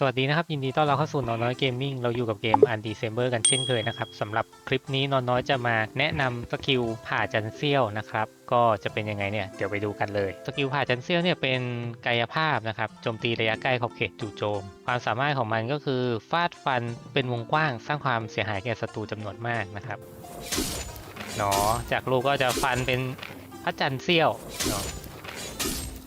สวัสดีนะครับ ยินดีต้อนรับเข้าสู่นอนน้อยเกมมิ่งเราอยู่กับเกมอันดีเซมเบอร์กันเช่นเคยนะครับสำหรับคลิปนี้นอนน้อยจะมาแนะนำสกิลผ่าจันเซียวนะครับก็จะเป็นยังไงเนี่ยเดี๋ยวไปดูกันเลยสกิลผ่าจันเซียวเนี่ยเป็นกายภาพนะครับโจมตีระยะใกล้ขอบเขตจู่โจม ความสามารถของมันก็คือฟาดฟันเป็นวงกว้าง สร้างความเสียหายแก่ศัตรูจำนวนมากนะครับเนาะจากลูกก็จะฟันเป็นพระจันเซียวเนาะ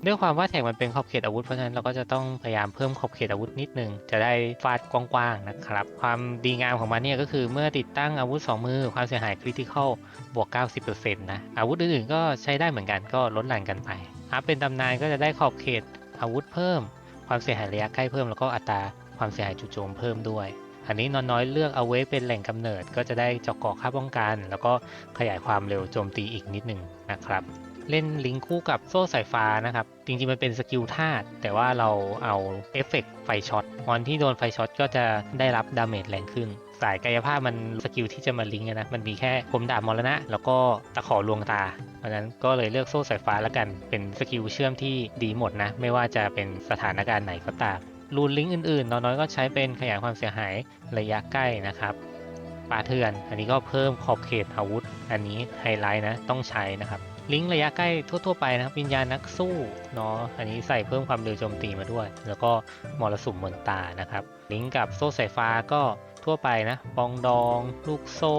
ด้วยความว่าแท็กมันเป็นขอบเขตอาวุธเพราะฉะนั้นเราก็จะต้องพยายามเพิ่มขอบเขตอาวุธนิดนึง จะได้ฟาดกว้างๆนะครับ ความดีงามของมันเนี่ยก็คือเมื่อติดตั้งอาวุธ 2 มือ ความเสียหายคริติคอลบวก 90%นะอาวุธอื่นๆก็ใช้ได้เหมือนกันก็ลดหลั่นกันไปอัพเป็นตำนานก็จะได้ขอบเขตอาวุธเพิ่ม ความเสียหายระยะใกล้เพิ่มแล้วก็อัตราความเสียหายจู่โจมเพิ่มด้วยอันนี้นอนน้อยเลือกเอาไว้เป็นแหล่งกำเนิดก็จะได้เจาะเกาะค่าป้องกัน แล้วก็ขยายความเร็วโจมตีอีกนิดหนึ่งนะครับ เล่นลิงก์คู่กับโซ่สายฟ้านะครับ จริงๆ มันเป็นสกิลธาตุแต่ว่าเราเอาเอฟเฟกต์ไฟช็อตมอนที่โดนไฟช็อตก็จะได้รับดาเมจแรงขึ้น สายกายภาพมันสกิลที่จะมาลิงก์นะ มันมีแค่คมดาบมรณะ แล้วก็ตะขอลวงตาเพราะนั้นก็เลยเลือกโซ่สายฟ้าแล้วกัน เป็นสกิลเชื่อมที่ดีหมดนะ ไม่ว่าจะเป็นสถานการณ์ไหนก็ตามรูนลิงก์อื่นๆ น้อยๆ ก็ใช้เป็นขยายความเสียหายระยะใกล้นะครับปาเถื่อน อันนี้ก็เพิ่มขอบเขตอาวุธ อันนี้ไฮไลท์นะ ต้องใช้นะครับ ลิงก์ระยะใกล้ทั่ว ๆ ไปนะครับ วิญญาณนักสู้เนาะอันนี้ใส่เพิ่มความเร็วโจมตีมาด้วย แล้วก็มรสุมมนตานะครับ ลิงก์กับโซ่สายฟ้าก็ทั่วไปนะปองดอง ลูกโซ่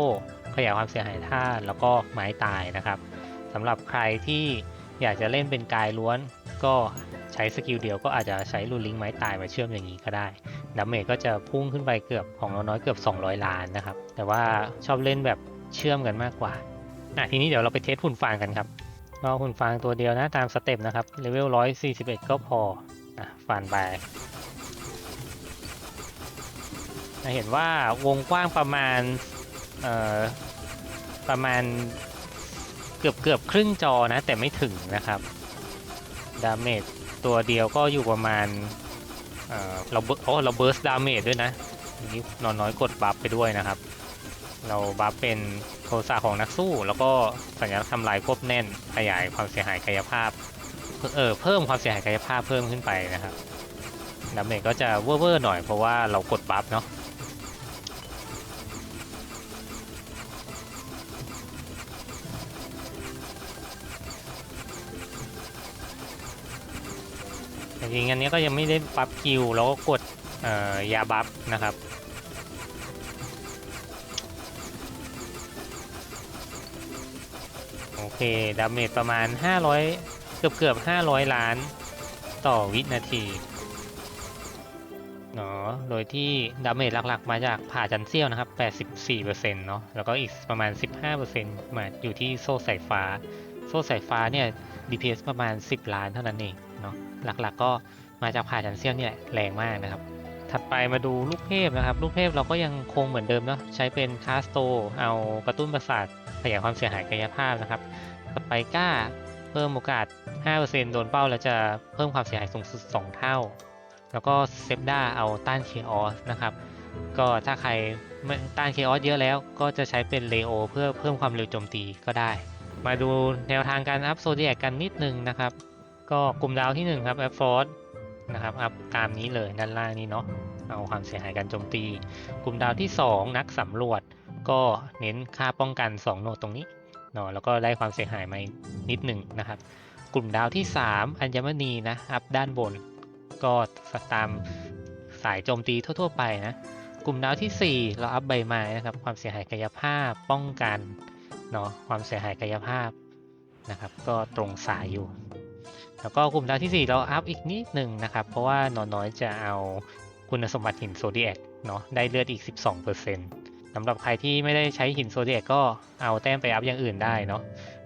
ขยายความเสียหายธาแล้วก็ไม้ตายนะครับสำหรับใครที่อยากจะเล่นเป็นกายล้วน ก็ใช้สกิลเดียวก็อาจจะใช้ลูลิงก์ไม้ตายมาเชื่อมอย่างนี้ก็ได้ดาเมจก็จะพุ่งขึ้นไปเกือบของน้อยเกือบ 200 ล้านนะครับ แต่ว่าชอบเล่นแบบเชื่อมกันมากกว่า อะทีนี้เดี๋ยวเราไปเทสหุ่นฟางกันครับเราหุ่นฟางตัวเดียวนะตามสเต็ปนะครับเลเวล141ก็พออะฟันไปจะเห็นว่าวงกว้างประมาณเอ่อประมาณเกือบเกือบครึ่งจอนะ แต่ไม่ถึงนะครับดาเมจตัวเดียวก็อยู่ประมาณเอ่อเราเบิร์โอ้เราเบิร์สดาเมจด้วยนะนนี้นอนน้อยกดบัฟไปด้วยนะครับ เราบัฟเป็น โทสะของนักสู้ แล้วก็สัญลักษณ์ทำลายควบแน่นขยายความเสียหายกายภาพเออเพิ่มความเสียหายกายภาพเพิ่มขึ้นไปนะครับดาเมจก็จะเว่อร์ๆหน่อยเพราะว่าเรากดบัฟเนาะจริงๆอันนี้ก็ยังไม่ได้บัฟคิวแล้วก็กดยาบัฟนะครับ เคดาเมจประมาณ 500 เกือบเกือบ500 ล้านต่อวินาทีเนาะโดยที่ดาเมจหลักๆ มาจากผ่าจันเซียวนะครับ 84%เนาะแล้วก็อีกประมาณ 15%มาอยู่ที่โซ่สายฟ้า โซ่สายฟ้าเนี่ย DPS ประมาณ 10 ล้านเท่านั้นเองเนาะหลักๆก็มาจากผ่าจันเซียวเนี่ยแรงมากนะครับ ถัดไปมาดูลูกเทพนะครับ ลูกเทพเราก็ยังคงเหมือนเดิมเนาะใช้เป็นคาสโต เอากระตุ้นประสาทขยายความเสียหายกายภาพนะครับ สไปก้า เพิ่มโอกาส 5%โดนเป้าแล้วจะเพิ่มความเสียหายสูงสุด 2 เท่า แล้วก็เซฟด้าเอาต้านเคออสนะครับ ก็ถ้าใครต้านเคออสเยอะแล้วก็จะใช้เป็นเลโอเพื่อเพิ่มความเร็วโจมตีก็ได้ มาดูแนวทางการอัพโซเดียกันนิดนึงนะครับ ก็กลุ่มดาวที่ 1 ครับแอฟฟอร์ดนะครับอัพตามนี้เลยด้านล่างนี้เนาะเอาความเสียหายการโจมตี กลุ่มดาวที่ 2 นักสำรวจ ก็เน้นค่าป้องกัน 2 โนดตรงนี้ เนาะแล้วก็ได้ความเสียหายมานิดหนึ่งนะครับ กลุ่มดาวที่ 3 อัญมณีนะอัพด้านบน ก็ตามสายโจมตีทั่ว ๆ ไปนะกลุ่มดาวที่ 4 เราอัพใบไม้นะครับ ความเสียหายกายภาพป้องกันเนาะความเสียหายกายภาพนะครับ ก็ตรงสายอยู่ แล้วก็กลุ่มดาวที่ 4 เราอัพอีกนิดหนึ่งนะครับ เพราะว่านอนน้อยจะเอาคุณสมบัติหินโซเดียกเนาะได้เลือดอีก 12% สำหรับใครที่ไม่ได้ใช้หินโซเดียกก็เอาแต้มไปอัพอย่างอื่นได้เนาะ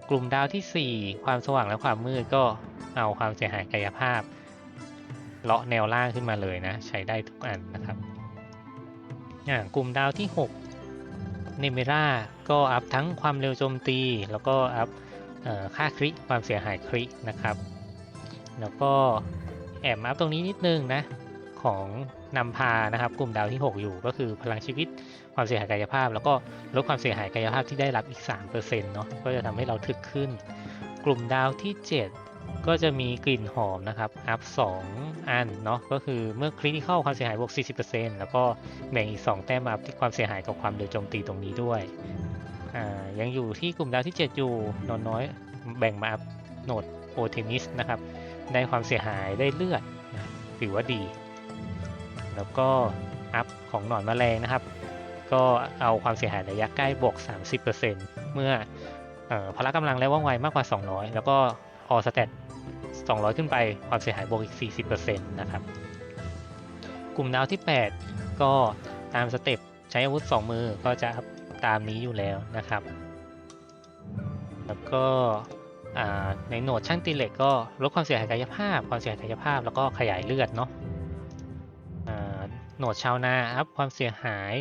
กลุ่มดาวที่ 4 ความสว่างและความมืดก็เอาความเสียหายกายภาพ เลาะแนวล่างขึ้นมาเลยนะ ใช้ได้ทุกอันนะครับอ่ากลุ่มดาวที่ 6 เนเมรา ก็อัพทั้งความเร็วโจมตี แล้วก็อัพค่าคริความเสียหายครินะครับ แล้วก็แอบอัพตรงนี้นิดนึงนะ ของนำพานะครับ กลุ่มดาวที่ 6 อยู่ก็คือพลังชีวิต ความเสียหายกายภาพ แล้วก็ลดความเสียหายกายภาพที่ได้รับอีก3%เนาะก็จะทำให้เราถึกขึ้น กลุ่มดาวที่ 7 ก็จะมีกลิ่นหอมนะครับอัพ2อันเนาะก็คือเมื่อคริติคอลความเสียหายบวก 40%แล้วก็แบ่งอีก 2 แต้มอัพที่ความเสียหายกับความเร็วโจมตีตรงนี้ด้วยอ่ายังอยู่ที่กลุ่มดาวที่ 7 อยู่นอนน้อยแบ่งมาอัพโหนดโอเทนิสนะครับได้ความเสียหายได้เลือดถือว่าดี แล้วก็อัพของหนอนแมลงนะครับ ก็เอาความเสียหายระยะใกล้บวก 30%เมื่อเอ่อพละกำลังและว่องไวมากกว่า 200 แล้วก็ออสเตต200 ขึ้นไปความเสียหายบวกอีก 40%นะครับ กลุ่มดาวที่ 8 ก็ตามสเต็ปใช้อาวุธ 2 มือก็จะตามนี้อยู่แล้วนะครับ แล้วก็ในโหนดช่างตีเหล็กก็ลดความเสียหายกายภาพ ความเสียหายกายภาพแล้วก็ขยายเลือดเนาะโหนดชาวนาอัพความเสียหาย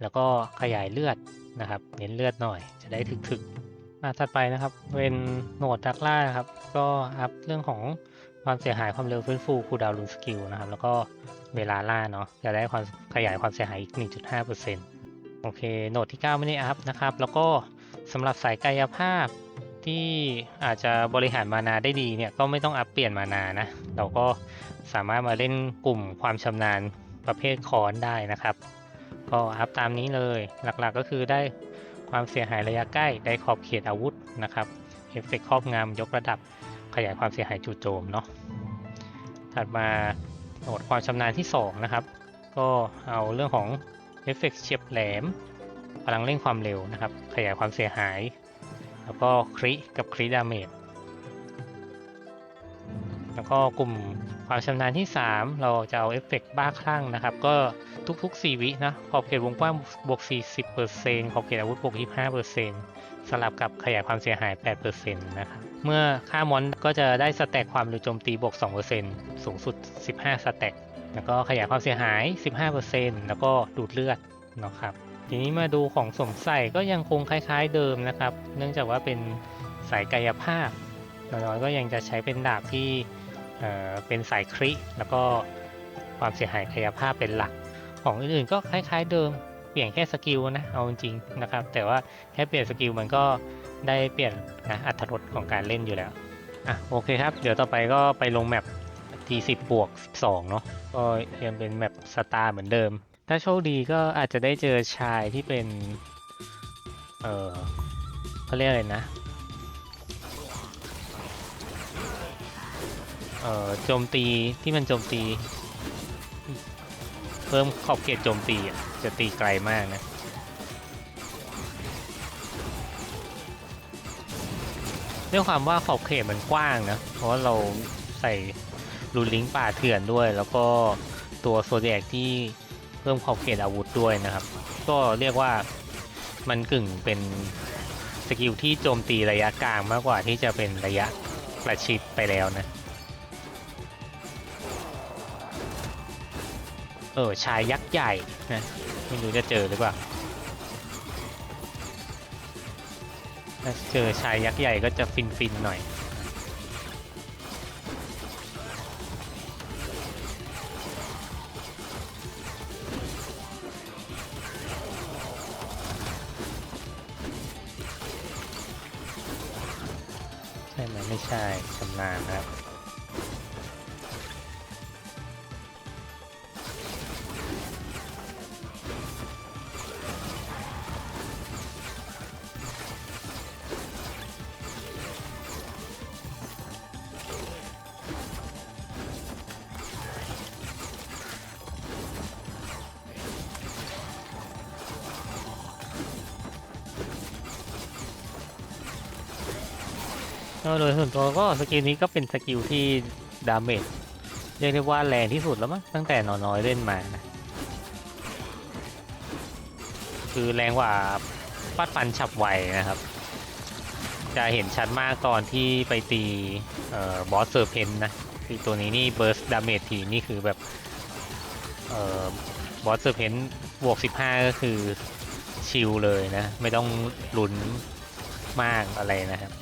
แล้วก็ขยายเลือดนะครับ เน้นเลือดหน่อยจะได้ถึกๆมาถัดไปนะครับ เป็นโหนดดักล่าครับ ก็อัพเรื่องของความเสียหายความเร็วฟื้นฟูคูลดาวน์รูนสกิลนะครับ แล้วก็เวลาล่าเนาะจะได้ความขยายความเสียหายอีก 1.5%โอเคโหนดที่ 9 ไม่ได้อัพนะครับ แล้วก็สำหรับสายกายภาพที่อาจจะบริหารมานาได้ดีเนี่ยก็ไม่ต้องอัพเปลี่ยนมานานะ เราก็สามารถมาเล่นกลุ่มความชำนาญประเภทคอนได้นะครับ ก็อัพตามนี้เลยหลักๆก็คือได้ความเสียหายระยะใกล้ได้ขอบเขตอาวุธนะครับเอฟเฟกต์ครอบงำยกระดับขยายความเสียหายจู่โจมเนาะถัดมาโหมดความชำนาญที่ 2 นะครับ ก็เอาเรื่องของเอฟเฟกต์เฉียบแหลมพลังเร่งความเร็วนะครับ ขยายความเสียหาย แล้วก็คริกับคริดาเมจแล้วก็กลุ่ม ความชำนาญที่ 3 เราจะเอาเอฟเฟกต์บ้าคลั่งนะครับ ก็ทุกๆ 4 วินะขอบเขตวงกว้างบวก 40%ขอบเขตอาวุธบวก 25%สลับกับขยายความเสียหาย 8%นะครับ เมื่อฆ่ามอนก็จะได้สแต็กความเร็วโจมตีบวก 2%สูงสุด 15 สแต็กแล้วก็ขยายความเสียหาย 15%แล้วก็ดูดเลือดนะครับ ทีนี้มาดูของสมใส่ก็ยังคงคล้ายๆเดิมนะครับ เนื่องจากว่าเป็นสายกายภาพน้อยๆก็ยังจะใช้เป็นดาบที่ เป็นสายคริแล้วก็ความเสียหายกายภาพเป็นหลัก ของอื่นๆก็คล้ายๆเดิม เปลี่ยนแค่สกิลนะ เอาจริงๆนะครับ แต่ว่าแค่เปลี่ยนสกิลมันก็ได้เปลี่ยนนะอัตรสของการเล่นอยู่แล้ว อะโอเคครับ เดี๋ยวต่อไปก็ไปลงแมปทีสิบบวก 12 เนาะ ก็ยังเป็นแมปสตาร์เหมือนเดิม ถ้าโชคดีก็อาจจะได้เจอชายที่เป็น เออเขาเรียกอะไรนะ อ่อโจมตีที่มันโจมตี เพิ่มขอบเขตโจมตีอะจะตีไกลมากนะด้วยความว่าขอบเขตมันกว้างนะ เพราะาเราใส่รูลิงป่าเถื่อนด้วย แล้วก็ตัวโซเดียกที่เพิ่มขอบเขตอาวุธด้วยนะครับ ก็เรียกว่ามันกึ่งเป็นสกิลที่โจมตีระยะกลางมากกว่าที่จะเป็นระยะประชิดไปแล้วนะ เออชายยักษ์ใหญ่นะไม่รู้จะเจอหรือเปล่าถ้าเจอชายยักษ์ใหญ่ก็จะฟินฟินๆหน่อย ใช่ไหมไม่ใช่ชำนาญนะครับ โดยส่วนตัวก็สกิลนี้ก็เป็นสกิลที่ดาเมจเรียกได้ว่าแรงที่สุดแล้วมั้งตั้งแต่นอน้อยเล่นมานะคือแรงกว่าฟาดฟันฉับไวนะครับ จะเห็นชัดมากตอนที่ไปตีเอ่อบอสเซอร์เพนนะคือตัวนี้นี่เบิร์สดาเมจทีนี่คือแบบเอ่อบอสเซอร์เพนบวก 15 ก็คือชิลเลยนะ ไม่ต้องลุ้นมากอะไรนะครับ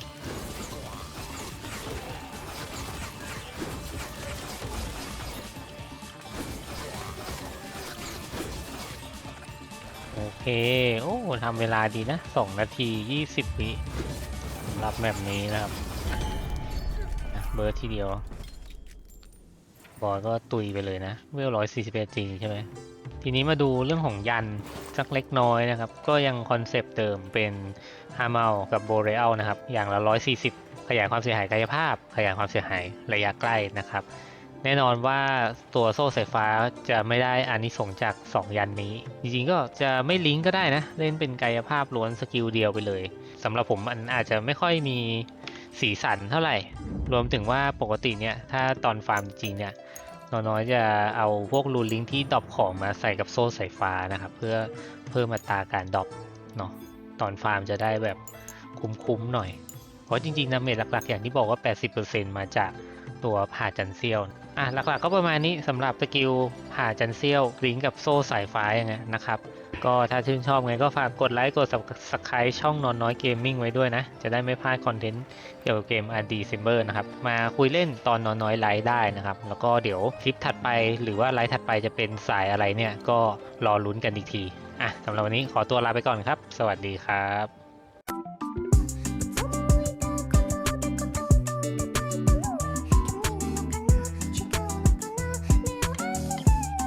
เค โอ้ทำเวลาดีนะสองนาทียี่สิบวิสำหรับแบบนี้นะครับ เบิร์ทีเดียว บอยก็ตุยไปเลยนะ เวลร้อยสี่สิบเอ็ดจริงใช่ไหม ทีนี้มาดูเรื่องของยันสักเล็กน้อยนะครับ ก็ยังคอนเซปต์เดิมเป็นฮามากับโบเรลนะครับ อย่างละ140ขยายความเสียหายกายภาพ ขยายความเสียหายระยะใกล้นะครับ แน่นอนว่าตัวโซ่สายฟ้าจะไม่ได้อานิสงจาก 2 ยันนี้ จริงๆก็จะไม่ลิงก์ก็ได้นะ เล่นเป็นกายภาพล้วนสกิลเดียวไปเลยสำหรับผมมันอาจจะไม่ค่อยมีสีสันเท่าไหร่ รวมถึงว่าปกติเนี่ยถ้าตอนฟาร์มจริงเนี่ยน้อยๆจะเอาพวกรูลิงก์ที่ดรอปของมาใส่กับโซ่สายฟ้านะครับ เพื่อเพิ่มอัตราการดรอปเนาะตอนฟาร์มจะได้แบบคุ้มๆหน่อย เพราะจริงๆนะเมจหลักๆ อย่างที่บอกว่า 80%มาจากตัวผ่าจันเซียว อะหลักๆก็ประมาณนี้สำหรับสกิลผ่าจันเซียวลิงกับโซ่สายฟ้าอย่างเงี้ยนะครับ ก็ถ้าชื่นชอบไงก็ฝากกดไลค์กด subscribe ช่องนอนน้อยเกมมิ่งไว้ด้วยนะ จะได้ไม่พลาดคอนเทนต์เกี่ยวกับเกม RD s i m b e r นะครับ มาคุยเล่นตอนนอนน้อยไลฟ์ได้นะครับ แล้วก็เดี๋ยวคลิปถัดไปหรือว่าไลฟ์ถัดไปจะเป็นสายอะไรเนี่ยก็รอลุ้นกันอีกทีอะสำหรับวันนี้ขอตัวลาไปก่อนครับ สวัสดีครับ